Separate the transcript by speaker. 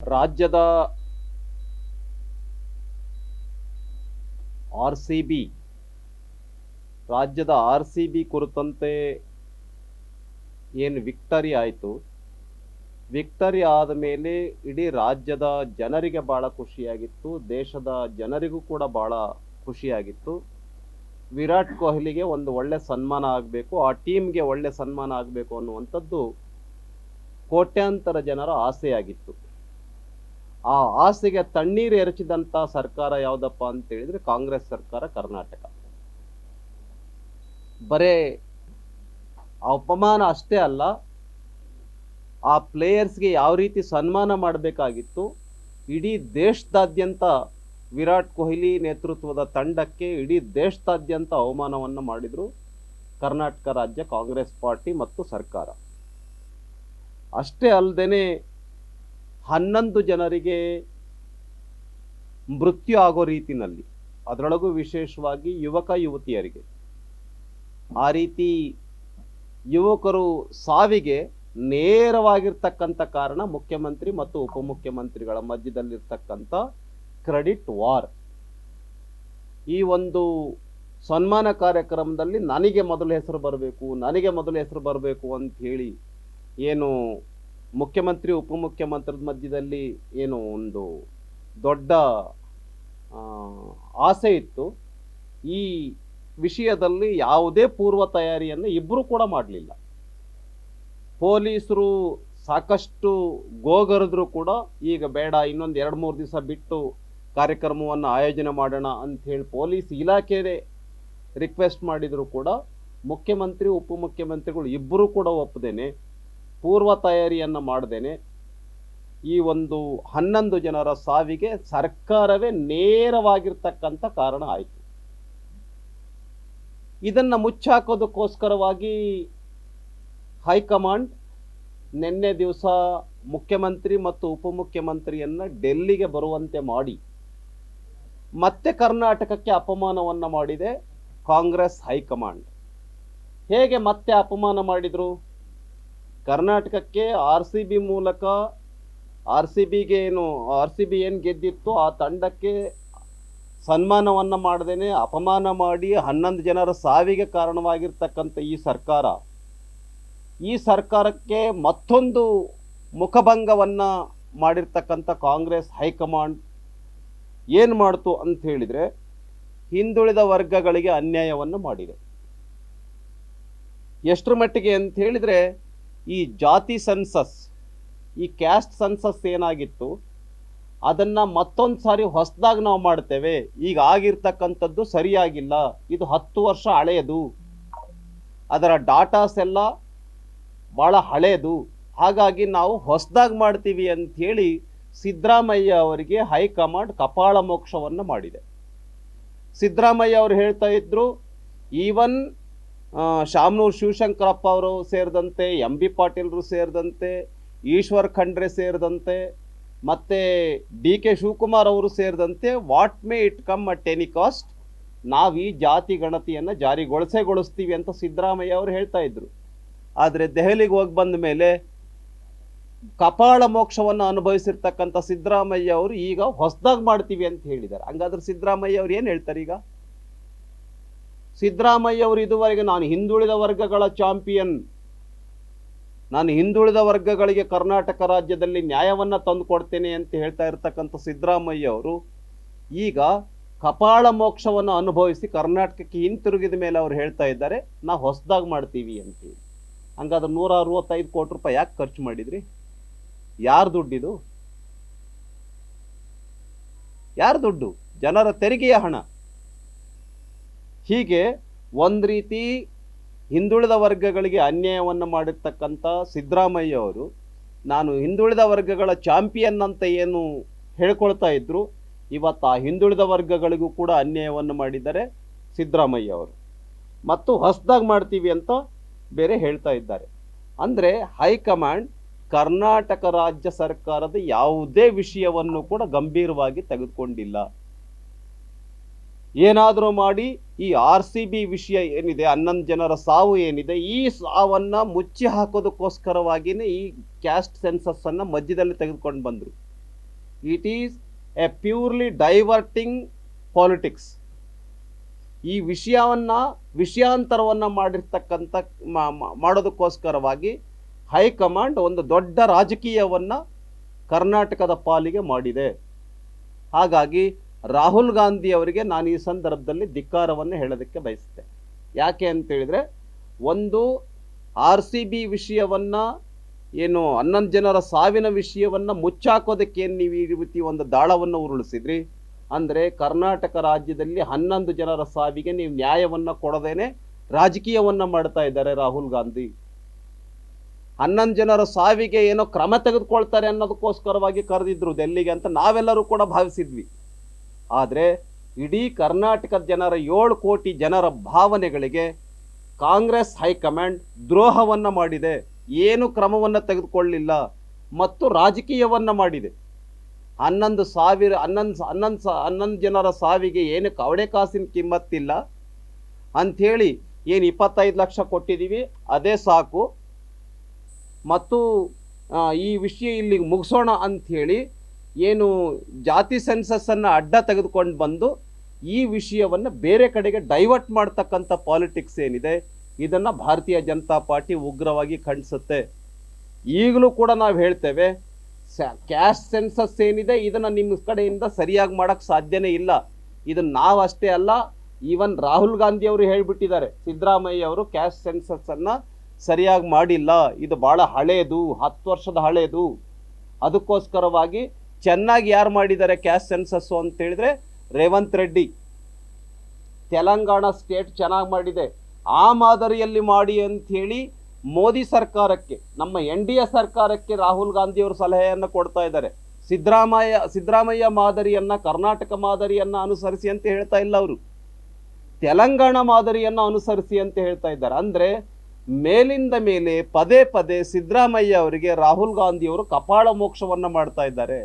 Speaker 1: ರಾಜ್ಯದ R C B, ರಾಜ್ಯದ R C B ಕುರಿತಂತೆ ಏನು ವಿಕ್ಟರಿ ಆಯಿತು. ವಿಕ್ಟರಿ ಆದ ಮೇಲೆ ಇಡೀ ರಾಜ್ಯದ ಜನರಿಗೆ ಭಾಳ ಖುಷಿಯಾಗಿತ್ತು. ದೇಶದ ಜನರಿಗೂ ಕೂಡ ಭಾಳ ಖುಷಿಯಾಗಿತ್ತು. ವಿರಾಟ್ ಕೊಹ್ಲಿಗೆ ಒಂದು ಒಳ್ಳೆ ಸನ್ಮಾನ ಆಗಬೇಕು, ಆ ಟೀಮ್ಗೆ ಒಳ್ಳೆ ಸನ್ಮಾನ ಆಗಬೇಕು ಅನ್ನುವಂಥದ್ದು ಕೋಟ್ಯಾಂತರ ಜನರ ಆಸೆಯಾಗಿತ್ತು. ಆ ಆಸೆಗೆ ತಣ್ಣೀರು ಎರಚಿದಂಥ ಸರ್ಕಾರ ಯಾವುದಪ್ಪ ಅಂತ ಹೇಳಿದ್ರೆ ಕಾಂಗ್ರೆಸ್ ಸರ್ಕಾರ ಕರ್ನಾಟಕ. ಬರೇ ಆ ಅಪಮಾನ ಅಷ್ಟೇ ಅಲ್ಲ, ಆ ಪ್ಲೇಯರ್ಸ್ಗೆ ಯಾವ ರೀತಿ ಸನ್ಮಾನ ಮಾಡಬೇಕಾಗಿತ್ತು, ಇಡೀ ದೇಶದಾದ್ಯಂತ ವಿರಾಟ್ ಕೊಹ್ಲಿ ನೇತೃತ್ವದ ತಂಡಕ್ಕೆ ಇಡೀ ದೇಶದಾದ್ಯಂತ ಅವಮಾನವನ್ನು ಮಾಡಿದರು ಕರ್ನಾಟಕ ರಾಜ್ಯ ಕಾಂಗ್ರೆಸ್ ಪಾರ್ಟಿ ಮತ್ತು ಸರ್ಕಾರ. ಅಷ್ಟೇ ಅಲ್ಲದೆ ಹನ್ನೊಂದು ಜನರಿಗೆ ಮೃತ್ಯು ಆಗೋ ರೀತಿನಲ್ಲಿ, ಅದರೊಳಗೂ ವಿಶೇಷವಾಗಿ ಯುವಕ ಯುವತಿಯರಿಗೆ. ಆ ರೀತಿ ಯುವಕರು ಸಾವಿಗೆ ನೇರವಾಗಿರ್ತಕ್ಕಂಥ ಕಾರಣ ಮುಖ್ಯಮಂತ್ರಿ ಮತ್ತು ಉಪಮುಖ್ಯಮಂತ್ರಿಗಳ ಮಧ್ಯದಲ್ಲಿರ್ತಕ್ಕಂಥ ಕ್ರೆಡಿಟ್ ವಾರ್. ಈ ಒಂದು ಸನ್ಮಾನ ಕಾರ್ಯಕ್ರಮದಲ್ಲಿ ನನಗೆ ಮೊದಲು ಹೆಸರು ಬರಬೇಕು, ನನಗೆ ಮೊದಲು ಹೆಸರು ಬರಬೇಕು ಅಂತ ಹೇಳಿ ಏನು ಮುಖ್ಯಮಂತ್ರಿ, ಉಪಮುಖ್ಯಮಂತ್ರದ ಮಧ್ಯದಲ್ಲಿ ಏನು ಒಂದು ದೊಡ್ಡ ಆಸೆ ಇತ್ತು. ಈ ವಿಷಯದಲ್ಲಿ ಯಾವುದೇ ಪೂರ್ವ ತಯಾರಿಯನ್ನು ಇಬ್ಬರೂ ಕೂಡ ಮಾಡಲಿಲ್ಲ. ಪೊಲೀಸರು ಸಾಕಷ್ಟು ಗೋಗರೆದ್ರು ಕೂಡ ಈಗ ಬೇಡ, ಇನ್ನೊಂದು ಎರಡು ಮೂರು ದಿವಸ ಬಿಟ್ಟು ಕಾರ್ಯಕ್ರಮವನ್ನು ಆಯೋಜನೆ ಮಾಡೋಣ ಅಂಥೇಳಿ ಪೊಲೀಸ್ ಇಲಾಖೆ ರಿಕ್ವೆಸ್ಟ್ ಮಾಡಿದರೂ ಕೂಡ ಮುಖ್ಯಮಂತ್ರಿ, ಉಪಮುಖ್ಯಮಂತ್ರಿಗಳು ಇಬ್ಬರೂ ಕೂಡ ಒಪ್ಪದೇನೆ ಪೂರ್ವ ತಯಾರಿಯನ್ನು ಮಾಡ್ದೇನೆ. ಈ ಒಂದು ಹನ್ನೊಂದು ಜನರ ಸಾವಿಗೆ ಸರ್ಕಾರವೇ ನೇರವಾಗಿರ್ತಕ್ಕಂಥ ಕಾರಣ ಆಯಿತು. ಇದನ್ನು ಮುಚ್ಚಾಕೋದಕ್ಕೋಸ್ಕರವಾಗಿ ಹೈಕಮಾಂಡ್ ನಿನ್ನೆ ದಿವಸ ಮುಖ್ಯಮಂತ್ರಿ ಮತ್ತು ಉಪಮುಖ್ಯಮಂತ್ರಿಯನ್ನು ಡೆಲ್ಲಿಗೆ ಬರುವಂತೆ ಮಾಡಿ, ಮತ್ತೆ ಕರ್ನಾಟಕಕ್ಕೆ ಅಪಮಾನವನ್ನು ಮಾಡಿದೆ ಕಾಂಗ್ರೆಸ್ ಹೈಕಮಾಂಡ್. ಹೇಗೆ ಮತ್ತೆ ಅಪಮಾನ ಮಾಡಿದ್ರು? ಕರ್ನಾಟಕಕ್ಕೆ ಆರ್ ಸಿ ಬಿ ಮೂಲಕ ಆರ್ ಸಿ ಬಿಗೆ ಏನು, ಆರ್ ಸಿ ಬಿ ಏನು ಗೆದ್ದಿತ್ತು ಆ ತಂಡಕ್ಕೆ ಸನ್ಮಾನವನ್ನು ಮಾಡದೇನೆ, ಅಪಮಾನ ಮಾಡಿ ಹನ್ನೊಂದು ಜನರ ಸಾವಿಗೆ ಕಾರಣವಾಗಿರ್ತಕ್ಕಂಥ ಈ ಸರ್ಕಾರ. ಈ ಸರ್ಕಾರಕ್ಕೆ ಮತ್ತೊಂದು ಮುಖಭಂಗವನ್ನು ಮಾಡಿರ್ತಕ್ಕಂಥ ಕಾಂಗ್ರೆಸ್ ಹೈಕಮಾಂಡ್ ಏನು ಮಾಡ್ತು ಅಂತ ಹೇಳಿದರೆ, ಹಿಂದುಳಿದ ವರ್ಗಗಳಿಗೆ ಅನ್ಯಾಯವನ್ನು ಮಾಡಿದೆ. ಎಷ್ಟರ ಮಟ್ಟಿಗೆ ಅಂತ ಹೇಳಿದರೆ ಈ ಜಾತಿ ಸೆನ್ಸಸ್, ಈ ಕ್ಯಾಸ್ಟ್ ಸೆನ್ಸಸ್ ಏನಾಗಿತ್ತು, ಅದನ್ನು ಮತ್ತೊಂದು ಸಾರಿ ಹೊಸದಾಗಿ ನಾವು ಮಾಡ್ತೇವೆ, ಈಗ ಆಗಿರ್ತಕ್ಕಂಥದ್ದು ಸರಿಯಾಗಿಲ್ಲ, ಇದು ಹತ್ತು ವರ್ಷ ಹಳೆಯದು ಅದರ ಡಾಟಾಸ್ ಎಲ್ಲ ಭಾಳ ಹಳೆಯದು ಹಾಗಾಗಿ ನಾವು ಹೊಸದಾಗಿ ಮಾಡ್ತೀವಿ ಅಂತ ಹೇಳಿ ಸಿದ್ದರಾಮಯ್ಯ ಅವರಿಗೆ ಹೈಕಮಾಂಡ್ ಕಪಾಳ ಮೋಕ್ಷವನ್ನು ಮಾಡಿದೆ. ಸಿದ್ದರಾಮಯ್ಯ ಅವರು ಹೇಳ್ತಾ ಇದ್ರು, ಈವನ್ ಶಾಮನೂರು ಶಿವಶಂಕರಪ್ಪ ಅವರು ಸೇರಿದಂತೆ ಎಂ ಬಿ ಪಾಟೀಲ್ರು ಸೇರಿದಂತೆ, ಈಶ್ವರ್ ಖಂಡ್ರೆ ಸೇರಿದಂತೆ, ಮತ್ತು ಡಿ ಕೆ ಶಿವಕುಮಾರ್ ಅವರು ಸೇರಿದಂತೆ what may it come at any cost, ನಾವು ಈ ಜಾತಿ ಗಣತಿಯನ್ನು ಜಾರಿಗೊಳಿಸೇಗೊಳಿಸ್ತೀವಿ ಅಂತ ಸಿದ್ದರಾಮಯ್ಯ ಅವರು ಹೇಳ್ತಾ ಇದ್ರು. ಆದರೆ ದೆಹಲಿಗೆ ಹೋಗಿ ಬಂದ ಮೇಲೆ ಕಪಾಳ ಮೋಕ್ಷವನ್ನು ಅನುಭವಿಸಿರ್ತಕ್ಕಂಥ ಸಿದ್ದರಾಮಯ್ಯ ಅವರು ಈಗ ಹೊಸದಾಗಿ ಮಾಡ್ತೀವಿ ಅಂತ ಹೇಳಿದ್ದಾರೆ. ಹಂಗಾದ್ರೆ ಸಿದ್ದರಾಮಯ್ಯ ಅವ್ರು ಏನು ಹೇಳ್ತಾರೆ ಈಗ? ಸಿದ್ದರಾಮಯ್ಯ ಅವರು ಇದುವರೆಗೆ ನಾನು ಹಿಂದುಳಿದ ವರ್ಗಗಳ ಚಾಂಪಿಯನ್. ನಾನು ಹಿಂದುಳಿದ ವರ್ಗಗಳಿಗೆ ಕರ್ನಾಟಕ ರಾಜ್ಯದಲ್ಲಿ ನ್ಯಾಯವನ್ನು ತಂದು ಕೊಡ್ತೇನೆ ಅಂತ ಹೇಳ್ತಾ ಇರ್ತಕ್ಕಂಥ ಸಿದ್ದರಾಮಯ್ಯ ಅವರು ಈಗ ಕಪಾಳ ಮೋಕ್ಷವನ್ನು ಅನುಭವಿಸಿ ಕರ್ನಾಟಕಕ್ಕೆ ಹಿಂತಿರುಗಿದ ಮೇಲೆ ಅವ್ರು ಹೇಳ್ತಾ ಇದ್ದಾರೆ ನಾವು ಹೊಸದಾಗಿ ಮಾಡ್ತೀವಿ ಅಂತೇಳಿ ಹಂಗಾದ್ರೆ ನೂರ ಅರವತ್ತೈದು ಕೋಟಿ ರೂಪಾಯಿ ಯಾಕೆ ಖರ್ಚು ಮಾಡಿದ್ರಿ? ಯಾರು ದುಡ್ಡಿದು? ಯಾರು ದುಡ್ಡು? ಜನರ ತೆರಿಗೆಯ ಹಣ. ಹೀಗೆ ಒಂದು ರೀತಿ ಹಿಂದುಳಿದ ವರ್ಗಗಳಿಗೆ ಅನ್ಯಾಯವನ್ನು ಮಾಡಿರ್ತಕ್ಕಂಥ ಸಿದ್ದರಾಮಯ್ಯ ಅವರು ನಾನು ಹಿಂದುಳಿದ ವರ್ಗಗಳ ಚಾಂಪಿಯನ್ ಅಂತ ಏನು ಹೇಳ್ಕೊಳ್ತಾ ಇದ್ದರು ಇವತ್ತು ಆ ಹಿಂದುಳಿದ ವರ್ಗಗಳಿಗೂ ಕೂಡ ಅನ್ಯಾಯವನ್ನು ಮಾಡಿದ್ದಾರೆ ಸಿದ್ದರಾಮಯ್ಯ ಅವರು. ಮತ್ತು ಹೊಸದಾಗಿ ಮಾಡ್ತೀವಿ ಅಂತ ಬೇರೆ ಹೇಳ್ತಾ ಇದ್ದಾರೆ. ಅಂದರೆ ಹೈಕಮಾಂಡ್ ಕರ್ನಾಟಕ ರಾಜ್ಯ ಸರ್ಕಾರದ ಯಾವುದೇ ವಿಷಯವನ್ನು ಕೂಡ ಗಂಭೀರವಾಗಿ ತೆಗೆದುಕೊಂಡಿಲ್ಲ. ಏನಾದರೂ ಮಾಡಿ ಈ ಆರ್ ಸಿ ಬಿ ವಿಷಯ ಏನಿದೆ, ಹನ್ನೊಂದು ಜನರ ಸಾವು ಏನಿದೆ, ಈ ಸಾವನ್ನು ಮುಚ್ಚಿ ಹಾಕೋದಕ್ಕೋಸ್ಕರವಾಗಿಯೇ ಈ ಕ್ಯಾಸ್ಟ್ ಸೆನ್ಸಸ್ಸನ್ನು ಮಧ್ಯದಲ್ಲಿ ತೆಗೆದುಕೊಂಡು ಬಂದರು. It is a purely diverting politics ಈ ವಿಷಯವನ್ನು, ವಿಷಯಾಂತರವನ್ನು ಮಾಡಿರ್ತಕ್ಕಂಥ ಮಾಡೋದಕ್ಕೋಸ್ಕರವಾಗಿ ಹೈಕಮಾಂಡ್ ಒಂದು ದೊಡ್ಡ ರಾಜಕೀಯವನ್ನು ಕರ್ನಾಟಕದ ಪಾಲಿಗೆ ಮಾಡಿದೆ. ಹಾಗಾಗಿ ರಾಹುಲ್ ಗಾಂಧಿ ಅವರಿಗೆ ನಾನು ಈ ಸಂದರ್ಭದಲ್ಲಿ ಧಿಕ್ಕಾರವನ್ನು ಹೇಳೋದಕ್ಕೆ ಬಯಸುತ್ತೆ ಯಾಕೆ ಅಂತೇಳಿದರೆ, ಒಂದು ಆರ್ ಸಿ ಬಿ ವಿಷಯವನ್ನು, ಏನು ಹನ್ನೊಂದು ಜನರ ಸಾವಿನ ವಿಷಯವನ್ನು ಮುಚ್ಚಾಕೋದಕ್ಕೆ ಏನು ನೀವು ಈ ರೀತಿ ಒಂದು ದಾಳವನ್ನು ಉರುಳಿಸಿದ್ರಿ? ಅಂದರೆ ಕರ್ನಾಟಕ ರಾಜ್ಯದಲ್ಲಿ ಹನ್ನೊಂದು ಜನರ ಸಾವಿಗೆ ನೀವು ನ್ಯಾಯವನ್ನು ಕೊಡದೇನೆ ರಾಜಕೀಯವನ್ನು ಮಾಡ್ತಾ ಇದ್ದಾರೆ ರಾಹುಲ್ ಗಾಂಧಿ. ಹನ್ನೊಂದು ಜನರ ಸಾವಿಗೆ ಏನೋ ಕ್ರಮ ತೆಗೆದುಕೊಳ್ತಾರೆ ಅನ್ನೋದಕ್ಕೋಸ್ಕರವಾಗಿ ಕರೆದಿದ್ರು ಡೆಲ್ಲಿಗೆ ಅಂತ ನಾವೆಲ್ಲರೂ ಕೂಡ ಭಾವಿಸಿದ್ವಿ. ಆದರೆ ಇಡೀ ಕರ್ನಾಟಕದ ಜನರ ಏಳು ಕೋಟಿ ಜನರ ಭಾವನೆಗಳಿಗೆ ಕಾಂಗ್ರೆಸ್ ಹೈಕಮಾಂಡ್ ದ್ರೋಹವನ್ನು ಮಾಡಿದೆ. ಏನು ಕ್ರಮವನ್ನು ತೆಗೆದುಕೊಳ್ಳಿಲ್ಲ ಮತ್ತು ರಾಜಕೀಯವನ್ನು ಮಾಡಿದೆ. ಹನ್ನೊಂದು ಸಾವಿರ, ಹನ್ನೊಂದು ಹನ್ನೊಂದು ಸಾ, ಹನ್ನೊಂದು ಜನರ ಸಾವಿಗೆ ಏನು ಕವಡೆ ಕಾಸಿನ ಕಿಮ್ಮತ್ತಿಲ್ಲ. ಅಂಥೇಳಿ ಏನು ಇಪ್ಪತ್ತೈದು ಲಕ್ಷ ಕೊಟ್ಟಿದ್ದೀವಿ, ಅದೇ ಸಾಕು. ಮತ್ತು ಈ ವಿಷಯ ಇಲ್ಲಿಗೆ ಮುಗಿಸೋಣ ಅಂಥೇಳಿ ಏನು ಜಾತಿ ಸೆನ್ಸಸ್ಸನ್ನು ಅಡ್ಡ ತೆಗೆದುಕೊಂಡು ಬಂದು ಈ ವಿಷಯವನ್ನು ಬೇರೆ ಕಡೆಗೆ ಡೈವರ್ಟ್ ಮಾಡ್ತಕ್ಕಂಥ ಪಾಲಿಟಿಕ್ಸ್ ಏನಿದೆ, ಇದನ್ನು ಭಾರತೀಯ ಜನತಾ ಪಾರ್ಟಿ ಉಗ್ರವಾಗಿ ಖಂಡಿಸುತ್ತೆ. ಈಗಲೂ ಕೂಡ ನಾವು ಹೇಳ್ತೇವೆ ಕ್ಯಾಶ್ ಸೆನ್ಸಸ್ ಏನಿದೆ, ಇದನ್ನು ನಿಮ್ಮ ಕಡೆಯಿಂದ ಸರಿಯಾಗಿ ಮಾಡೋಕ್ಕೆ ಸಾಧ್ಯನೇ ಇಲ್ಲ. ಇದನ್ನು ನಾವು ಅಷ್ಟೇ ಅಲ್ಲ ಈವನ್ ರಾಹುಲ್ ಗಾಂಧಿ ಅವರು ಹೇಳಿಬಿಟ್ಟಿದ್ದಾರೆ, ಸಿದ್ದರಾಮಯ್ಯ ಅವರು ಕ್ಯಾಶ್ ಸೆನ್ಸಸ್ಸನ್ನು ಸರಿಯಾಗಿ ಮಾಡಿಲ್ಲ, ಇದು ಭಾಳ ಹಳೆಯದು ಹತ್ತು ವರ್ಷದ ಹಳೆಯದು ಅದಕ್ಕೋಸ್ಕರವಾಗಿ ಚೆನ್ನಾಗಿ ಯಾರು ಮಾಡಿದ್ದಾರೆ ಕ್ಯಾಶ್ ಸೆನ್ಸಸ್ಸು ಅಂತ ಹೇಳಿದ್ರೆ ರೇವಂತ್ ರೆಡ್ಡಿ. ತೆಲಂಗಾಣ ಸ್ಟೇಟ್ ಚೆನ್ನಾಗಿ ಮಾಡಿದೆ. ಆ ಮಾದರಿಯಲ್ಲಿ ಮಾಡಿ ಅಂಥೇಳಿ ಮೋದಿ ಸರ್ಕಾರಕ್ಕೆ, ನಮ್ಮ ಎನ್ ಡಿ ಎ ಸರ್ಕಾರಕ್ಕೆ ರಾಹುಲ್ ಗಾಂಧಿಯವರು ಸಲಹೆಯನ್ನು ಕೊಡ್ತಾ ಇದ್ದಾರೆ. ಸಿದ್ದರಾಮಯ್ಯ ಸಿದ್ದರಾಮಯ್ಯ ಮಾದರಿಯನ್ನು, ಕರ್ನಾಟಕ ಮಾದರಿಯನ್ನು ಅನುಸರಿಸಿ ಅಂತ ಹೇಳ್ತಾ ಇಲ್ಲ ಅವರು. ತೆಲಂಗಾಣ ಮಾದರಿಯನ್ನು ಅನುಸರಿಸಿ ಅಂತ ಹೇಳ್ತಾ ಇದ್ದಾರೆ. ಅಂದರೆ ಮೇಲಿಂದ ಮೇಲೆ ಪದೇ ಪದೇ ಸಿದ್ದರಾಮಯ್ಯ ಅವರಿಗೆ ರಾಹುಲ್ ಗಾಂಧಿಯವರು ಕಪಾಳ ಮೋಕ್ಷವನ್ನು ಮಾಡ್ತಾ ಇದ್ದಾರೆ.